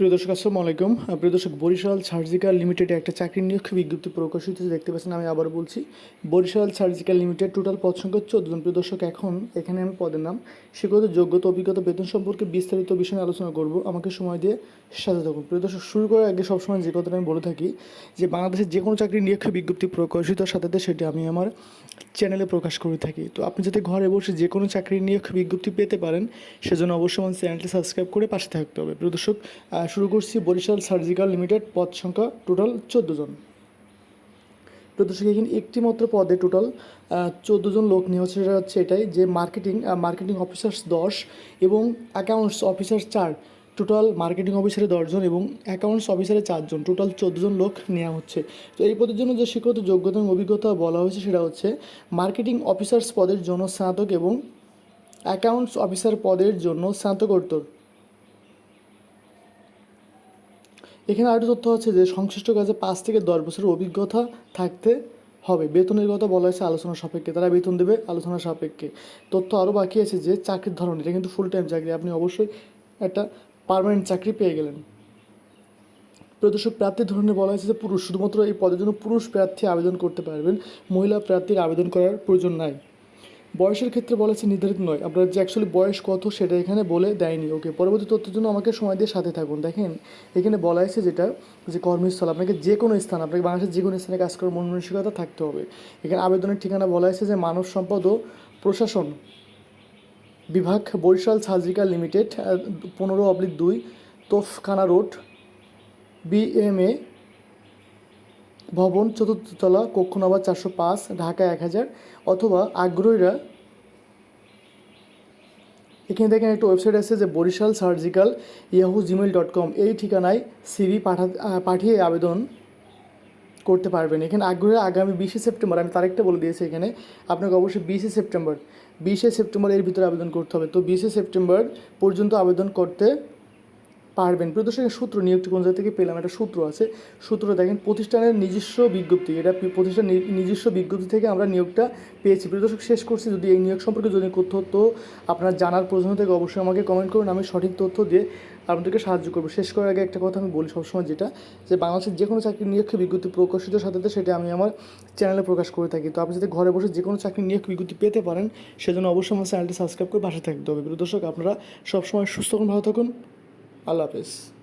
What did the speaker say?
প্রিয় দর্শক, আসসালামু আলাইকুম। প্রিয় দর্শক, বরিশাল সার্জিক্যাল লিমিটেডে একটা চাকরি নিয়োগ বিজ্ঞপ্তি প্রকাশিত দেখতে পাচ্ছেন, আমি আবার বলছি। বরিশাল সার্জিক্যাল লিমিটেড টোটাল পদ সংখ্যা চোদ্দ জন। প্রিয় দর্শক, এখন এখানে আমি পদের নাম সেগুলো যোগ্যতা, অভিজ্ঞতা, বেতন সম্পর্কে বিস্তারিত বিষয় আলোচনা করব। আমাকে সময় দিয়ে সাথে থাকুন। প্রিয় দর্শক, শুরু করার আগে সবসময় যে কথাটা আমি বলে থাকি, যে বাংলাদেশের যে কোনো চাকরি নিয়োগ বিজ্ঞপ্তি প্রকাশিত সাথে সেটি আমি আমার চ্যানেলে প্রকাশ করে থাকি। তো আপনি যাতে ঘরে বসে যে কোনো চাকরি নিয়োগ বিজ্ঞপ্তি পেতে পারেন, সেজন্য অবশ্যই আমার চ্যানেলটি সাবস্ক্রাইব করে পাশে থাকতে হবে। প্রিয় দর্শক শুরু করছি বরিশাল সার্জিক্যাল লিমিটেড, পদ সংখ্যা টোটাল চোদ্দ জন। প্রিয় দর্শক, এখানে একটি মাত্র পদে টোটাল চোদ্দ জন লোক নিয়ে হচ্ছে, সেটা হচ্ছে এটাই যে মার্কেটিং মার্কেটিং অফিসার্স দশ এবং অ্যাকাউন্টস অফিসার চার। টোটাল মার্কেটিং অফিসারে দশজন এবং অ্যাকাউন্টস অফিসারে চারজন টোটাল চোদ্দ জন লোক নেওয়া হচ্ছে। তো এই পদের জন্য যে শিক্ষত যোগ্যতা এবং অভিজ্ঞতা বলা হয়েছে, সেটা হচ্ছে মার্কেটিং অফিসার্স পদের জন্য স্নাতক এবং অ্যাকাউন্টস অফিসার পদের জন্য স্নাতকোত্তর। এখানে আরেকটা তথ্য আছে যে সংশ্লিষ্ট কাজে পাঁচ থেকে দশ বছরের অভিজ্ঞতা থাকতে হবে। বেতনের কথা বলা হয়েছে আলোচনা সাপেক্ষে। তারা বেতন দেবে আলোচনা সাপেক্ষে। তথ্য আরও বাকি আছে যে চাকরির ধরন, এটা কিন্তু ফুল টাইম চাকরি। আপনি অবশ্যই একটা পার্মানেন্ট চাকরি পেয়ে গেলেন। প্রদর্শক প্রার্থীর ধরনের বলা হয়েছে যে পুরুষ, শুধুমাত্র এই পদের জন্য পুরুষ প্রার্থী আবেদন করতে পারবেন। মহিলা প্রার্থীর আবেদন করার প্রয়োজন নাই। বয়সের ক্ষেত্রে বলা হচ্ছে নির্ধারিত নয়। আপনার যে অ্যাকচুয়ালি বয়স কত সেটা এখানে বলে দেয়নি। ওকে পরবর্তী তথ্যের জন্য আমাকে সময় দিয়ে সাথে থাকুন। দেখেন, এখানে বলা হয়েছে যেটা, যে কর্মস্থল, আপনাকে যে কোনো স্থান, আপনাকে বাংলাদেশের যে কোনো স্থানে কাজ করার মন থাকতে হবে। এখানে আবেদনের ঠিকানা বলা হয়েছে যে মানব সম্পদ ও প্রশাসন বিভাগ, বরিশাল সার্জিক্যাল লিমিটেড পনেরো অবলিক দুই, তোফখানা রোড বিএমএ ভবন চতুর্থ তলা কক্ষ নম্বর চারশো পাঁচ, ঢাকা এক হাজার, অথবা আগ্রহীরা এখানে দেখেন একটা ওয়েবসাইট আছে যে Barisal surgical Yahoo Gmail dot com. এই ঠিকানায় সিভি পাঠা পাঠিয়ে আবেদন করতে পারবেন। এখানে আগ্রহে আগামী বিশে সেপ্টেম্বর, আমি তারিখটা বলে দিয়েছি এখানে, আপনাকে অবশ্যই বিশে সেপ্টেম্বর বিশে সেপ্টেম্বর এর ভিতরে আবেদন করতে হবে। তো বিশে সেপ্টেম্বর পর্যন্ত আবেদন করতে পারবেন। প্রদর্শনের সূত্র নিয়োগটি কোন থেকে পেলাম? একটা সূত্র আছে। সূত্র দেখেন, প্রতিষ্ঠানের নিজস্ব বিজ্ঞপ্তি। এটা প্রতিষ্ঠান নিজস্ব বিজ্ঞপ্তি থেকে আমরা নিয়োগটা পেয়েছি। প্রদর্শক শেষ করছি। যদি এই নিয়োগ সম্পর্কে যদি তথ্য তো আপনার জানার প্রয়োজন থেকে, অবশ্যই আমাকে কমেন্ট করুন। আমি সঠিক তথ্য দিয়ে আপনাদেরকে সাহায্য করব। শেষ করার আগে একটা কথা আমি বলি সবসময় যেটা, যে বাংলাদেশের যে কোনো চাকরি নিয়োগ বিজ্ঞপ্তি প্রকাশিত সাথে সেটা আমি আমার চ্যানেলে প্রকাশ করে থাকি। তো আপনি যদি ঘরে বসে যে কোনো চাকরি নিয়োগ বিজ্ঞপ্তি পেতে পারেন, সেজন্য অবশ্যই আমার চ্যানেলটি সাবস্ক্রাইব করে পাশে থাকতে হবে। প্রিয় দর্শক আপনারা সবসময় সুস্থ থাকুন, ভালো থাকুন। আল্লাহ হাফেজ।